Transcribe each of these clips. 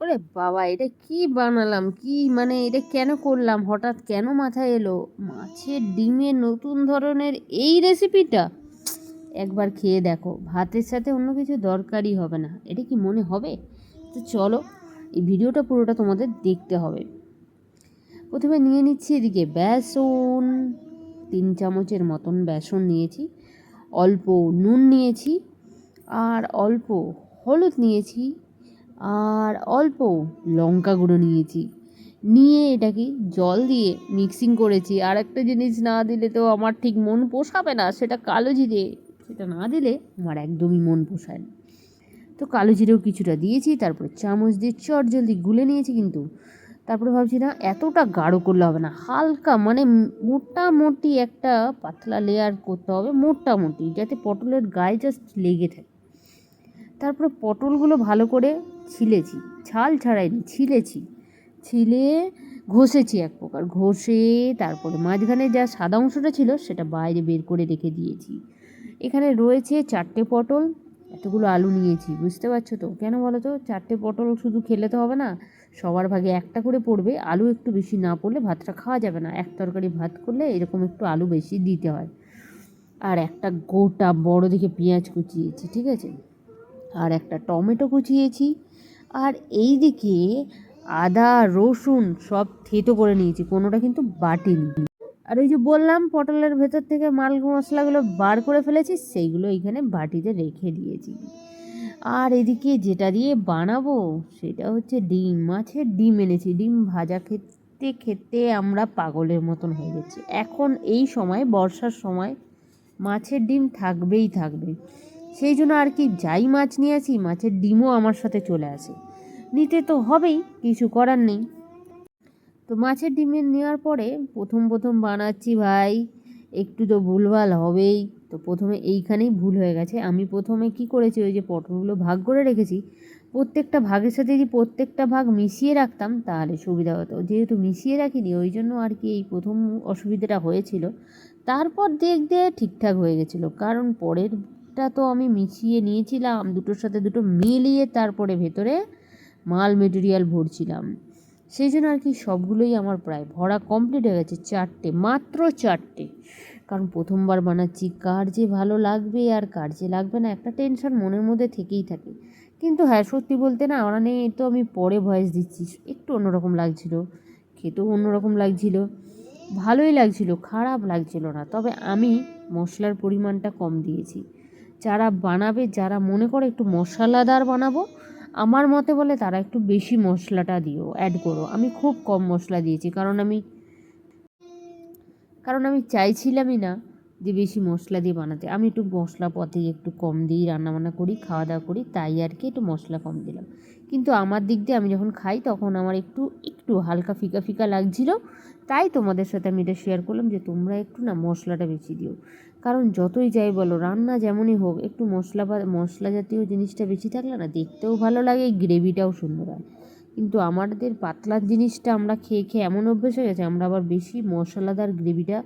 ওরে বাবা, এটা কি বানালাম? কি মানে এটা কেন করলাম? হঠাৎ কেন মাথায় এলো? মাছের ডিমের নতুন ধরনের এই রেসিপিটা? একবার খেয়ে দেখো। ভাতের সাথে অন্য কিছু দরকারই হবে না। এটা কি মনে হবে? তো চলো, এই ভিডিওটা পুরোটা তোমাদের দেখতে হবে। প্রথমে নিয়ে নিচ্ছি এদিকে বেসন। তিন চামচের মতন বেসন নিয়েছি। অল্প নুন নিয়েছি। আর অল্প হলুদ নিয়েছি। আর অল্প লঙ্কা গুঁড়ো নিয়েছি। নিয়ে এটাকে জল দিয়ে মিক্সিং করেছি। আর একটা জিনিস না দিলে তো আমার ঠিক মন পোষাবে না, সেটা কালো জিরে। সেটা না দিলে আমার একদমই মন পোষায় না। তো কালো জিরেও কিছুটা দিয়েছি, তারপরে চামচ দিয়ে চট জলদি গুলে নিয়েছি কিন্তু। তারপরে ভাবছি, না, এতটা গাঢ় করলে হবে না। হালকা মানে মোটামুটি একটা পাতলা লেয়ার করতে হবে, মোটামুটি, যাতে পটলের গায়ে জাস্ট লেগে থাকে। তারপরে পটলগুলো ভালো করে ছিলেছি, ছাল ছাড়াইনি, ছিলেছি। ছিলে ঘষেছি এক প্রকার, ঘষে তারপরে মাঝখানে যা সাদা অংশটা ছিল সেটা বাইরে বের করে রেখে দিয়েছি। এখানে রয়েছে চারটে পটল, এতগুলো আলু নিয়েছি, বুঝতে পারছ তো? কেন বলো তো? চারটে পটল শুধু খেলে তো হবে না, সবার ভাগে একটা করে পড়বে, আলু একটু বেশি না পড়লে ভাতটা খাওয়া যাবে না। এক তরকারি ভাত করলে এরকম একটু আলু বেশি দিতে হয়। আর একটা গোটা বড় দেখে পেঁয়াজ কুচিয়েছি, ঠিক আছে? আর একটা টমেটো কুচিয়েছি। আর এই দিকে আদা, রসুন সব থেতো করে নিয়েছি, কোনোটা কিন্তু বাটিনি। আর ওই যে বললাম, পটলের ভেতর থেকে মাল মশলাগুলো বার করে ফেলেছি, সেইগুলো এইখানে বাটিতে রেখে দিয়েছি। আর এদিকে যেটা দিয়ে বানাবো, সেটা হচ্ছে ডিম। মাছের ডিম এনেছি। ডিম ভাজা খেতে খেতে আমরা পাগলের মতন হয়ে গেছি। এখন এই সময়, বর্ষার সময়, মাছের ডিম থাকবেই থাকবে। সেই জন্য আর কি যাই মাছ নিয়ে আসি, মাছের ডিমও আমার সাথে চলে আসে। নিতে তো হবেই, কিছু করার নেই। তো মাছের ডিমের নেওয়ার পরে প্রথম প্রথম বানাচ্ছি ভাই, একটু তো ভুলভাল হবেই। তো প্রথমে এইখানেই ভুল হয়ে গেছে। আমি প্রথমে কি করেছি, ওই যে পটলগুলো ভাগ করে রেখেছি, প্রত্যেকটা ভাগের সাথে যদি প্রত্যেকটা ভাগ মিশিয়ে রাখতাম তাহলে সুবিধা হতো। যেহেতু মিশিয়ে রাখিনি, ওই জন্য আর কি এই প্রথম অসুবিধাটা হয়েছিল। তারপর দেখতে ঠিকঠাক হয়ে গেছিল, কারণ পরেরটা তো আমি মিশিয়ে নিয়েছিলাম, দুটোর সাথে দুটো মিলিয়ে তারপরে ভেতরে মাল মেটেরিয়াল ভরছিলাম। সেই জন্য আর কি সবগুলোই আমার প্রায় ভরা কমপ্লিট হয়ে গেছে, চারটে, মাত্র চারটে। কারণ প্রথমবার বানাচ্ছি, কার যে ভালো লাগবে আর কার যে লাগবে না, একটা টেনশন মনের মধ্যে থেকেই থাকে। কিন্তু হ্যাঁ সত্যি বলতে না মানে তো আমি পরে ভয়েস দিচ্ছি, একটু অন্যরকম লাগছিল, খেতেও অন্যরকম লাগছিল, ভালোই লাগছিল, খারাপ লাগছিল না। তবে আমি মশলার পরিমাণটা কম দিয়েছি। যারা বানাবে, যারা মনে করে একটু মশলাদার বানাবো, আমার মতে বলে তারা একটু বেশি মশলাটা দিও অ্যাড করো। আমি খুব কম মশলা দিয়েছি, কারণ আমি কারণ আমি চাইছিলামই না যে বেশি মশলা দিয়ে বানাতে। আমি একটু মশলা পথে একটু কম দিয়েই রান্নাবান্না করি খাওয়া দাওয়া করি, তাই আর কি একটু মশলা কম দিলাম। কিন্তু আমার দিক দিয়ে আমি যখন খাই, তখন আমার একটু একটু হালকা ফিকা ফিকা লাগছিল। তাই তোমাদের সাথে আমি এটা শেয়ার করলাম যে তোমরা একটু না মশলাটা বেশি দিও। কারণ যতই যাই বলো, রান্না যেমনই হোক, একটু মশলা বা, মশলা জাতীয় জিনিসটা বেশি থাকলে না দেখতেও ভালো লাগে, গ্রেভিটাও সুন্দর হয়। কিন্তু আমাদের পাতলার জিনিসটা আমরা খেয়ে খেয়ে এমন অভ্যেস হয়ে গেছে, আমরা আবার বেশি মশলাদার গ্রেভিটা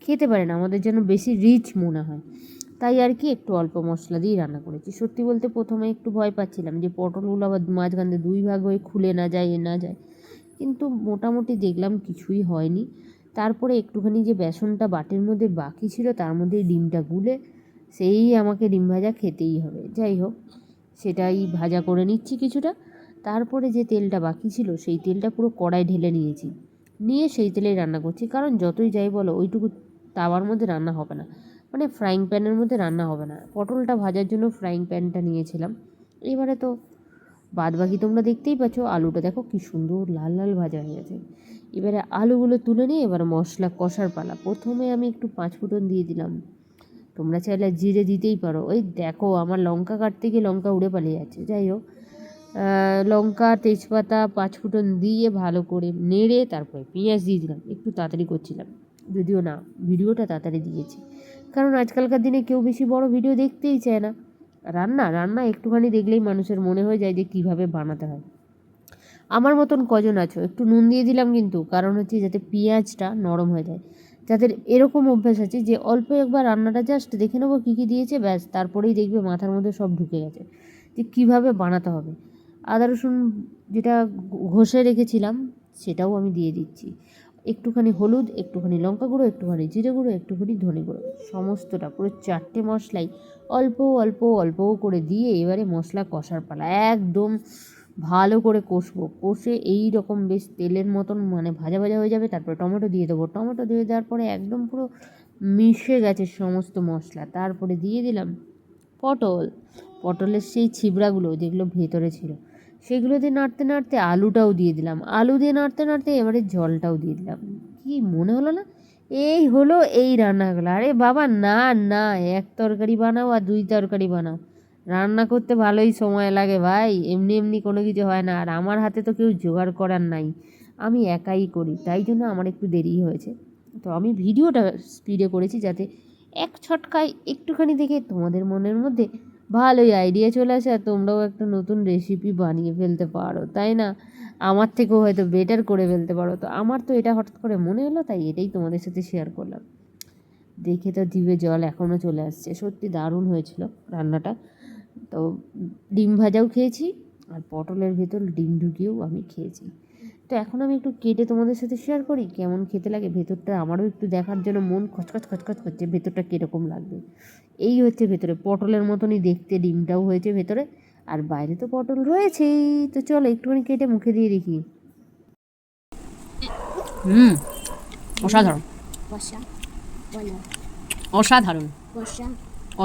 খেতে পারি না, আমাদের যেন বেশি রিচ মনে হয়। তাই আর কি একটু অল্প মশলা দিয়েই রান্না করেছি। সত্যি বলতে প্রথমে একটু ভয় পাচ্ছিলাম যে পটলগুলো আবার মাঝখান দিয়ে দুই ভাগ হয়ে খুলে না যায়, এ না যায়। কিন্তু মোটামুটি দেখলাম কিছুই হয়নি। তারপরে একটুখানি যে বেসনটা বাটির মধ্যে বাকি ছিল, তার মধ্যে ডিমটা গুলে সেই আমাকে ডিম ভাজা খেতেই হবে। যাই হোক, সেটাই ভাজা করে নিচ্ছি কিছুটা। তারপরে যে তেলটা বাকি ছিল, সেই তেলটা পুরো কড়াই ঢেলে নিয়েছি। নিয়ে সেই তেলেই রান্না করছি। কারণ যতই যাই বলো, ওইটুকু তাওয়ার মধ্যে রান্না হবে না। মানে ফ্রাইং প্যানের মধ্যে রান্না হবে না। পটলটা ভাজার জন্য ফ্রাইং প্যানটা নিয়েছিলাম। এবারে তো বাদ বাকি তোমরা দেখতেই পাচ্ছ, আলুটা দেখো কি সুন্দর লাল লাল ভাজা হয়ে গেছে। এবারে আলুগুলো তুলে নিয়ে এবার মশলা কষার পালা। প্রথমে আমি একটু পাঁচ ফুটন দিয়ে দিলাম। তোমরা চাইলে জিরে দিতেই পারো। ওই দেখো আমার লঙ্কা কাটতে গিয়ে লঙ্কা উড়ে পালিয়ে যাচ্ছে। যাই হোক লঙ্কা, তেজপাতা পাঁচ ফুটন দিয়ে ভালো করে নেড়ে তারপরে পেঁয়াজ দিয়ে দিলাম। একটু তাড়াতাড়ি করছিলাম। যদিও না, ভিডিওটা তাড়াতাড়ি দিয়েছি। কারণ আজকালকার দিনে কেউ বেশি বড় ভিডিও দেখতেই চায় না। রান্না রান্না একটুখানি দেখলেই মানুষের মনে হয়ে যায় যে কীভাবে বানাতে হয়। আমার মতন কজন আছো? একটু নুন দিয়ে দিলাম কিন্তু, কারণ হচ্ছে যাতে পেঁয়াজটা নরম হয়ে যায়। যাদের এরকম অভ্যাস আছে যে অল্প একবার রান্নাটা জাস্ট দেখে নেব কী কী দিয়েছে, ব্যাস, তারপরেই দেখবে মাথার মধ্যে সব ঢুকে গেছে, যে কীভাবে বানাতে হবে। আদা রসুন যেটা ঘষে রেখেছিলাম, সেটাও আমি দিয়ে দিচ্ছি। একটুখানি হলুদ, একটুখানি লঙ্কা গুঁড়ো, একটুখানি জিরে গুঁড়ো, একটুখানি ধনে গুঁড়ো। সমস্তটা পুরো চারটে মশলাই অল্প অল্প অল্প করে দিয়ে এবারে মশলা কষার পালা। একদম ভালো করে কষবো। কষে এই রকম বেশ তেলের মতন মানে ভাজা ভাজা হয়ে যাবে, তারপরে টমেটো দিয়ে দেবো। টমেটো দিয়ে দেওয়ার পরে একদম পুরো মিশে গেছে সমস্ত মশলা। তারপরে দিয়ে দিলাম পটল। পটলের সেই ছিবড়াগুলো যেগুলো ভেতরে ছিল। সেগুলো দিয়ে নাড়তে নাড়তে আলুটাও দিয়ে দিলাম। আলু দিয়ে নাড়তে নাড়তে এবারে জলটাও দিয়ে দিলাম। কি মনে হলো না? এই হলো এই রান্নাগুলো। আরে বাবা, না না, এক তরকারি বানাও আর দুই তরকারি বানাও। রান্না করতে ভালোই সময় লাগে ভাই, এমনি এমনি কোনো কিছু হয় না। আর আমার হাতে তো কেউ জোগাড় করার নাই। আমি একাই করি, তাই জন্য আমার একটু দেরি হয়েছে। তো আমি ভিডিওটা স্পিডে করেছি যাতে এক ছটকায় একটুখানি দেখে তোমাদের মনের মধ্যে ভালোই আইডিয়া চলে আসে আর তোমরাও একটা নতুন রেসিপি বানিয়ে ফেলতে পারো, তাই না? আমার থেকেও হয়তো বেটার করে ফেলতে পারো। তো আমার তো এটা হঠাৎ করে মনে হলো তাই এটাই তোমাদের সাথে শেয়ার করলাম। দেখে তো জিভে জল এখনও চলে আসছে। সত্যি দারুণ হয়েছিল রান্নাটা। তো ডিম ভাজাও খেয়েছি আর পটলের ভেতর ডিম ঢুকিয়েও আমি খেয়েছি। তো এখন আমি একটু কেটে তোমাদের সাথে শেয়ার করি কেমন খেতে লাগে? ভেতরটা আমারও একটু দেখার জন্য মন খচখচ খচখচ করছে ভেতরটা কীরকম লাগবে? এই হচ্ছে ভেতরে পটলের মতনই দেখতে ডিমটাও হয়েছে ভেতরে আর বাইরে তো পটল রয়েছেই। তো চলো একটুখানি কেটে মুখে দিয়ে দেখি। হুম অসাধারণ। অসাধারণ.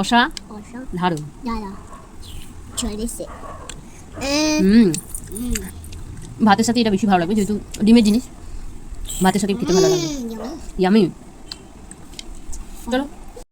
অসাধারণ. হুম। ভাতের সাথে এটা বেশি ভালো লাগবে যেহেতু ডিমের জিনিস। ভাতের সাথে খেতে ভালো লাগবে। ইয়ামি চলো।